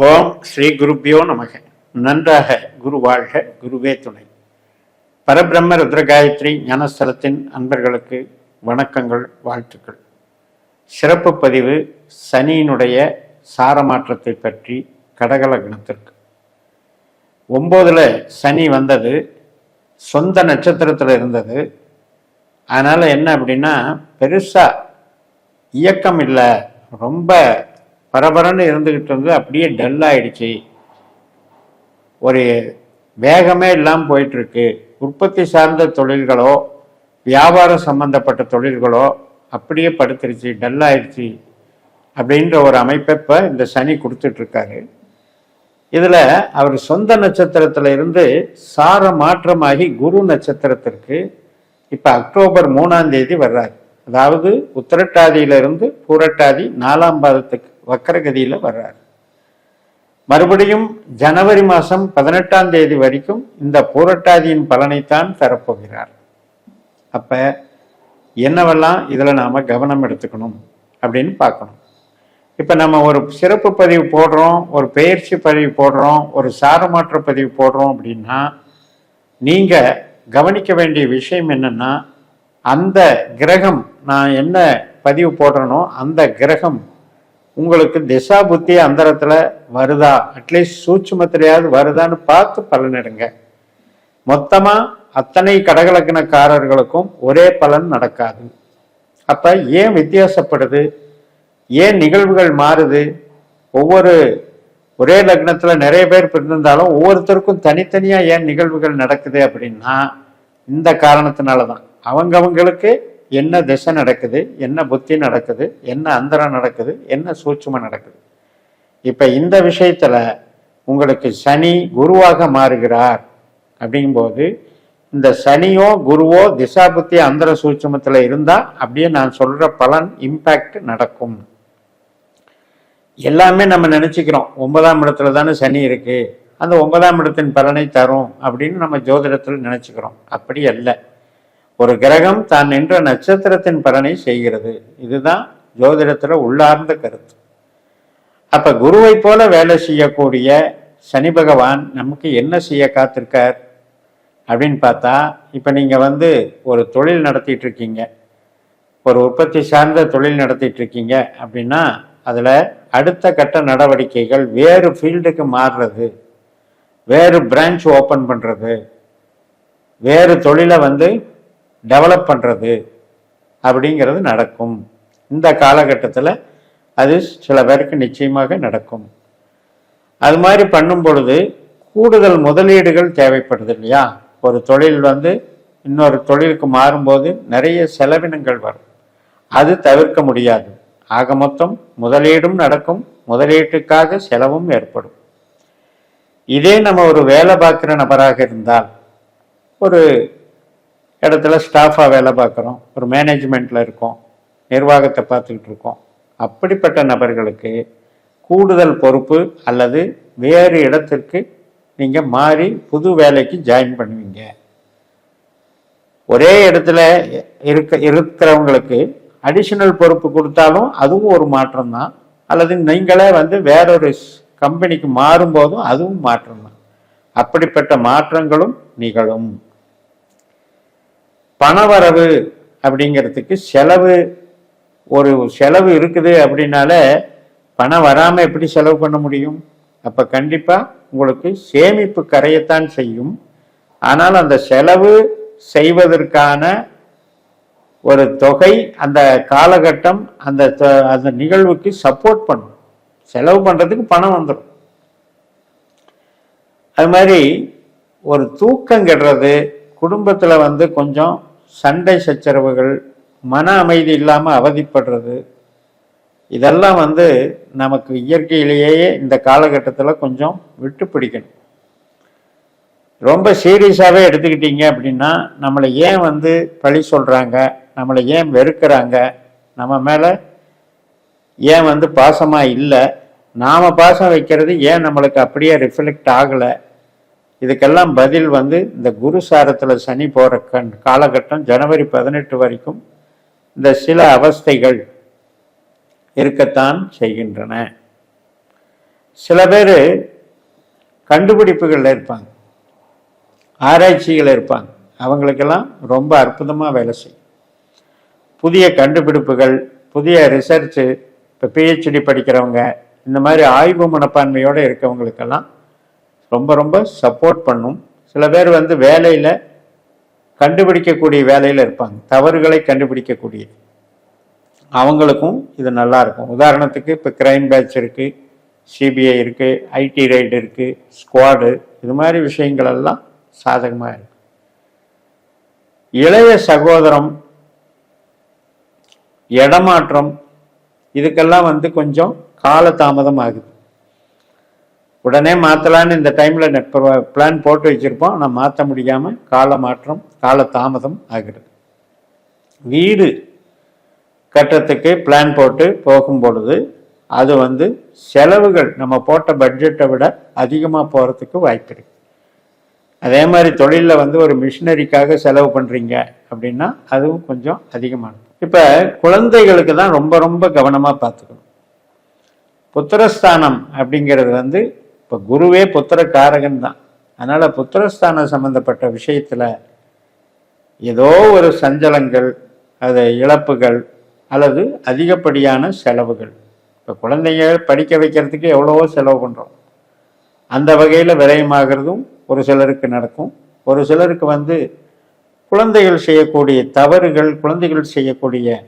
ஓம் ஸ்ரீ குருப்பியோ நமக. நன்றாக குரு வாழ்க குருவே துணை. பரபிரம்ம ருத்ரகாயத்ரி ஞானஸ்தலத்தின் அன்பர்களுக்கு வணக்கங்கள் வாழ்த்துக்கள். சிறப்பு பதிவு சனியினுடைய சாரமாற்றத்தை பற்றி கடகலக்னத்திற்கு ஒம்போதில் சனி வந்தது சொந்த நட்சத்திரத்தில் இருந்தது. அதனால் என்ன அப்படின்னா பெருசாக இயக்கம் இல்லை ரொம்ப பரபரன்னு இருந்துக்கிட்டு இருந்தது அப்படியே டல் ஆயிடுச்சு. ஒரு வேகமே இல்லாமல் போயிட்டுருக்கு. உற்பத்தி சார்ந்த தொழில்களோ வியாபாரம் சம்மந்தப்பட்ட தொழில்களோ அப்படியே படுத்துருச்சு டல் ஆயிடுச்சு அப்படின்ற ஒரு அமைப்பை இப்போ இந்த சனி கொடுத்துட்ருக்காரு. இதில் அவர் சொந்த நட்சத்திரத்தில் இருந்து சார மாற்றமாகி குரு நட்சத்திரத்திற்கு இப்போ அக்டோபர் மூணாம் தேதி வர்றாரு. அதாவது உத்திரட்டாதியிலிருந்து பூரட்டாதி நாலாம் பாதத்துக்கு வக்கரகதியில் வர்றார். மறுபடியும் ஜனவரி மாதம் பதினெட்டாம் தேதி வரைக்கும் இந்த பூரட்டாதியின் பலனைத்தான் தரப்போகிறார். அப்போ என்னவெல்லாம் இதில் நாம் கவனம் எடுத்துக்கணும் அப்படின்னு பார்க்கணும். இப்போ நம்ம ஒரு சிறப்பு பதிவு போடுறோம் ஒரு பெயர்ச்சி பதிவு போடுறோம் ஒரு சாரமாற்ற பதிவு போடுறோம் அப்படின்னா நீங்கள் கவனிக்க வேண்டிய விஷயம் என்னன்னா அந்த கிரகம் நான் என்ன பதிவு போடுறேனோ அந்த கிரகம் உங்களுக்கு திசா புத்தி அந்தரத்தில் வருதா? அட்லீஸ்ட் சூட்சுமத்திலேயாவது வருதான்னு பார்த்து பலனிடுங்க மொத்தமாக அத்தனை கடகலக்கணக்காரர்களுக்கும் ஒரே பலன் நடக்காது. அப்போ ஏன் வித்தியாசப்படுது? ஏன் நிகழ்வுகள் மாறுது? ஒவ்வொரு ஒரே லக்னத்தில் நிறைய பேர் பிறந்திருந்தாலும் ஒவ்வொருத்தருக்கும் தனித்தனியாக ஏன் நிகழ்வுகள் நடக்குது அப்படின்னா இந்த காரணத்தினால தான் அவங்கவங்களுக்கு என்ன திசை நடக்குது என்ன புத்தி நடக்குது என்ன அந்தரம் நடக்குது என்ன சூட்சுமம் நடக்குது. இப்போ இந்த விஷயத்தில் உங்களுக்கு சனி குருவாக மாறுகிறார் அப்படிங்கும்போது இந்த சனியோ குருவோ திசா புத்தி அந்தர சூட்சுமத்தில் இருந்தால் அப்படியே நான் சொல்கிற பலன் இம்பேக்ட் நடக்கும். எல்லாமே நம்ம நினச்சிக்கிறோம். ஒன்பதாம் இடத்துல தானே சனி இருக்குது அந்த ஒன்பதாம் இடத்தின் பலனை தரும் அப்படின்னு நம்ம ஜோதிடத்தில் நினச்சிக்கிறோம். அப்படி அல்ல. ஒரு கிரகம் தான் நின்ற நட்சத்திரத்தின் பலனை செய்கிறது. இதுதான் ஜோதிடத்தில் உள்ளார்ந்த கருத்து. அப்ப குருவை போல வேலை செய்யக்கூடிய சனி பகவான் நமக்கு என்ன செய்ய காத்திருக்கார்? அப்படின்னு பார்த்தா இப்போ நீங்கள் வந்து ஒரு தொழில் நடத்திட்டு இருக்கீங்க. ஒரு உற்பத்தி சார்ந்த தொழில் நடத்திட்டு இருக்கீங்க அப்படின்னா அதில் அடுத்த கட்ட நடவடிக்கைகள் வேறு ஃபீல்டுக்கு மாறுறது. வேறு பிரான்ச் ஓப்பன் பண்ணுறது வேறு தொழிலை வந்து டெவலப் பண்ணுறது அப்படிங்கிறது நடக்கும். இந்த காலகட்டத்தில் அது சில பேருக்கு நிச்சயமாக நடக்கும். அது மாதிரி பண்ணும் பொழுது கூடுதல் முதலீடுகள் தேவைப்படுது இல்லையா? ஒரு தொழில் வந்து இன்னொரு தொழிலுக்கு மாறும்போது நிறைய செலவினங்கள் வரும். அது தவிர்க்க முடியாது. ஆக மொத்தம் முதலீடும் நடக்கும் முதலீட்டுக்காக செலவும் ஏற்படும். இதே நம்ம ஒரு வேலை பார்க்குற நபராக இருந்தால் ஒரு இடத்துல ஸ்டாஃபாக வேலை பார்க்குறோம். ஒரு மேனேஜ்மெண்ட்டில் இருக்கோம். நிர்வாகத்தை பார்த்துக்கிட்டு இருக்கோம். அப்படிப்பட்ட நபர்களுக்கு கூடுதல் பொறுப்பு அல்லது வேறு இடத்திற்கு நீங்கள் மாறி புது வேலைக்கு ஜாயின் பண்ணுவீங்க. ஒரே இடத்துல இருக்க இருக்கிறவங்களுக்கு அடிஷனல் பொறுப்பு கொடுத்தாலும் அதுவும் ஒரு மாற்றம் தான் அல்லது நீங்களே வந்து வேறொரு கம்பெனிக்கு மாறும்போதும் அதுவும் மாற்றம் தான் அப்படிப்பட்ட மாற்றங்களும் நிகழும். பணவரவு அப்படிங்கிறதுக்கு செலவு ஒரு செலவு இருக்குது அப்படின்னால பணம் வராமல் எப்படி செலவு பண்ண முடியும்? அப்போ கண்டிப்பாக உங்களுக்கு சேமிப்பு கரையத்தான் செய்யும். ஆனால் அந்த செலவு செய்வதற்கான ஒரு தொகை அந்த காலகட்டம் அந்த அந்த நிகழ்வுக்கு சப்போர்ட் பண்ணும். செலவு பண்ணுறதுக்கு பணம் வந்துடும் அது மாதிரி ஒரு தூக்கம் கெடுறது குடும்பத்தில் வந்து கொஞ்சம் சண்டை சச்சரவுகள் மன அமைதி இல்லாமல் அவதிப்படுறது இதெல்லாம் வந்து நமக்கு இயற்கையிலேயே இந்த காலகட்டத்தில் கொஞ்சம் விட்டு பிடிக்கணும். ரொம்ப சீரியஸாகவே எடுத்துக்கிட்டீங்க அப்படின்னா நம்மளை ஏன் வந்து பழி சொல்கிறாங்க நம்மளை ஏன் வெறுக்கிறாங்க நம்ம மேலே ஏன் வந்து பாசமாக இல்லை நாம் பாசம் வைக்கிறது ஏன் நம்மளுக்கு அப்படியே ரிஃப்ளெக்ட் ஆகலை இதுக்கெல்லாம் பதில் வந்து இந்த குரு சாரத்தில் சனி போகிற கண் காலகட்டம் ஜனவரி பதினெட்டு வரைக்கும் இந்த சில அவஸ்தைகள் இருக்கத்தான் செய்கின்றன. சில பேர் கண்டுபிடிப்புகளில் இருப்பாங்க. ஆராய்ச்சிகள் இருப்பாங்க. அவங்களுக்கெல்லாம் ரொம்ப அற்புதமாக வேலை செய்யும். புதிய கண்டுபிடிப்புகள் புதிய ரிசர்ச்சு இப்போ பிஹெச்டி படிக்கிறவங்க இந்த மாதிரி ஆய்வு மனப்பான்மையோடு இருக்கவங்களுக்கெல்லாம் ரொம்ப ரொம்ப சப்போர்ட் பண்ணும். சில பேர் வந்து வேலையில் கண்டுபிடிக்கக்கூடிய வேலையில் இருப்பாங்க. தவறுகளை கண்டுபிடிக்கக்கூடிய அவங்களுக்கும் இது நல்லாயிருக்கும் உதாரணத்துக்கு இப்போ கிரைம் பேட்ச் இருக்குது சிபிஐ இருக்குது ஐடி ரைடு இருக்குது ஸ்குவாடு இது மாதிரி விஷயங்கள் எல்லாம் சாதகமாக இருக்கு. இளைய சகோதரம் இடமாற்றம் இதுக்கெல்லாம் வந்து கொஞ்சம் காலதாமதம் ஆகுது. உடனே மாற்றலான்னு இந்த டைமில் பிளான் போட்டு வச்சுருப்போம். ஆனால் மாற்ற முடியாமல் கால மாற்றம் கால தாமதம் ஆகிறது. வீடு கட்டத்துக்கு பிளான் போட்டு போகும் பொழுது அது வந்து செலவுகள் நம்ம போட்ட பட்ஜெட்டை விட அதிகமாக போகிறதுக்கு வாய்ப்பு இருக்கு. அதே மாதிரி தொழிலில் வந்து ஒரு மிஷினரிக்காக செலவு பண்ணுறீங்க அப்படின்னா அதுவும் கொஞ்சம் அதிகமானது. இப்போ குழந்தைகளுக்கு தான் ரொம்ப ரொம்ப கவனமாக பார்த்துக்கணும். புத்திரஸ்தானம் அப்படிங்கிறது வந்து இப்போ குருவே புத்திர காரகன் தான். அதனால் புத்திரஸ்தானம் சம்மந்தப்பட்ட விஷயத்தில் ஏதோ ஒரு சஞ்சலங்கள் அது இழப்புகள் அல்லது அதிகப்படியான செலவுகள். இப்போ குழந்தைங்க படிக்க வைக்கிறதுக்கு எவ்வளவோ செலவு பண்ணுறோம் அந்த வகையில் விரயமாகிறதும் ஒரு சிலருக்கு நடக்கும். ஒரு சிலருக்கு வந்து குழந்தைகள் செய்யக்கூடிய தவறுகள் குழந்தைகள் செய்யக்கூடிய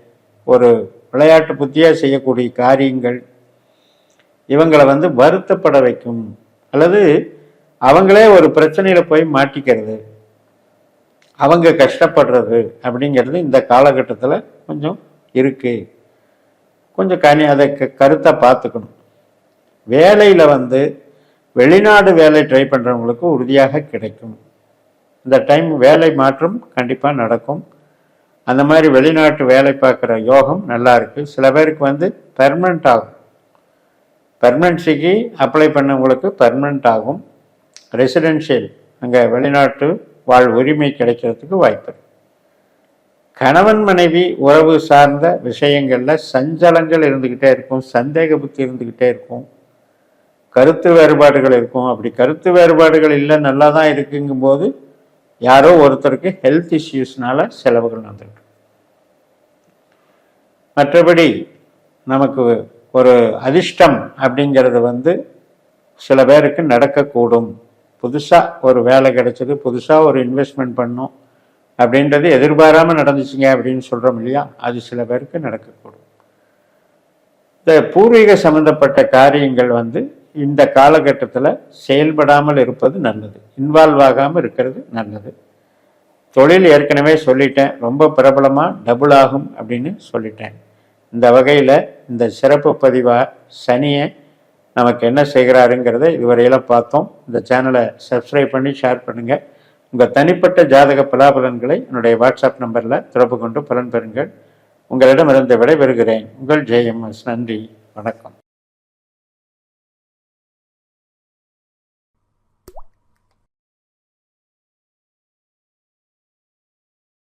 ஒரு விளையாட்டு புத்தியாக செய்யக்கூடிய காரியங்கள் இவங்களை வந்து வருத்தப்பட வைக்கும். அல்லது அவங்களே ஒரு பிரச்சனையில் போய் மாட்டிக்கிறது. அவங்க கஷ்டப்படுறது அப்படிங்கிறது இந்த காலகட்டத்தில் கொஞ்சம் இருக்குது கொஞ்சம் கனி அதை க கருத்தாக பார்த்துக்கணும். வேலையில் வந்து வெளிநாடு வேலை ட்ரை பண்ணுறவங்களுக்கு உறுதியாக கிடைக்கும். இந்த டைம் வேலை மாற்றம் கண்டிப்பாக நடக்கும். அந்த மாதிரி வெளிநாட்டு வேலை பார்க்குற யோகம் நல்லா இருக்குது சில பேருக்கு வந்து பெர்மனண்ட் ஆகும். பெர்மனன்சிக்கு அப்ளை பண்ணவங்களுக்கு பெர்மனண்ட் ஆகும். ரெசிடென்ஷியல் அங்கே வெளிநாட்டு வாழ் உரிமை கிடைக்கிறதுக்கு வாய்ப்பு கணவன் மனைவி உறவு சார்ந்த விஷயங்களில் சஞ்சலங்கள் இருந்துக்கிட்டே இருக்கும் சந்தேக புத்தி இருந்துக்கிட்டே இருக்கும். கருத்து வேறுபாடுகள் இருக்கும். அப்படி கருத்து வேறுபாடுகள் இல்லை நல்லா தான் இருக்குங்கும் போது யாரோ ஒருத்தருக்கு ஹெல்த் இஷ்யூஸ்னால செலவுகள் நடந்துருக்கு மற்றபடி நமக்கு ஒரு அதிர்ஷ்டம் அப்படிங்கிறது வந்து சில பேருக்கு நடக்கக்கூடும். புதுசாக ஒரு வேலை கிடைச்சது புதுசாக ஒரு இன்வெஸ்ட்மெண்ட் பண்ணும் அப்படின்றது எதிர்பாராமல் நடந்துச்சுங்க அப்படின்னு சொல்கிறோம் இல்லையா? அது சில பேருக்கு நடக்கக்கூடும். இந்த பூர்வீக சம்மந்தப்பட்ட காரியங்கள் வந்து இந்த காலகட்டத்தில் செயல்படாமல் இருப்பது நல்லது. இன்வால்வ் ஆகாமல் இருக்கிறது நல்லது. தொழில் ஏற்கனவே சொல்லிட்டேன். ரொம்ப பிரபலமாக டபுள் ஆகும் அப்படின்னு சொல்லிட்டேன். இந்த வகையில் இந்த சிறப்பு பதிவாக சனியை நமக்கு என்ன செய்கிறாருங்கிறத இதுவரையில் பார்த்தோம். இந்த சேனலை சப்ஸ்கிரைப் பண்ணி ஷேர் பண்ணுங்கள் உங்கள் தனிப்பட்ட ஜாதக பலாபலன்களை என்னுடைய வாட்ஸ்அப் நம்பரில் தொடர்பு கொண்டு பலன் பெறுங்கள். உங்களிடமிருந்து விடைபெறுகிறேன். உங்கள் ஜெயம் நன்றி. வணக்கம்.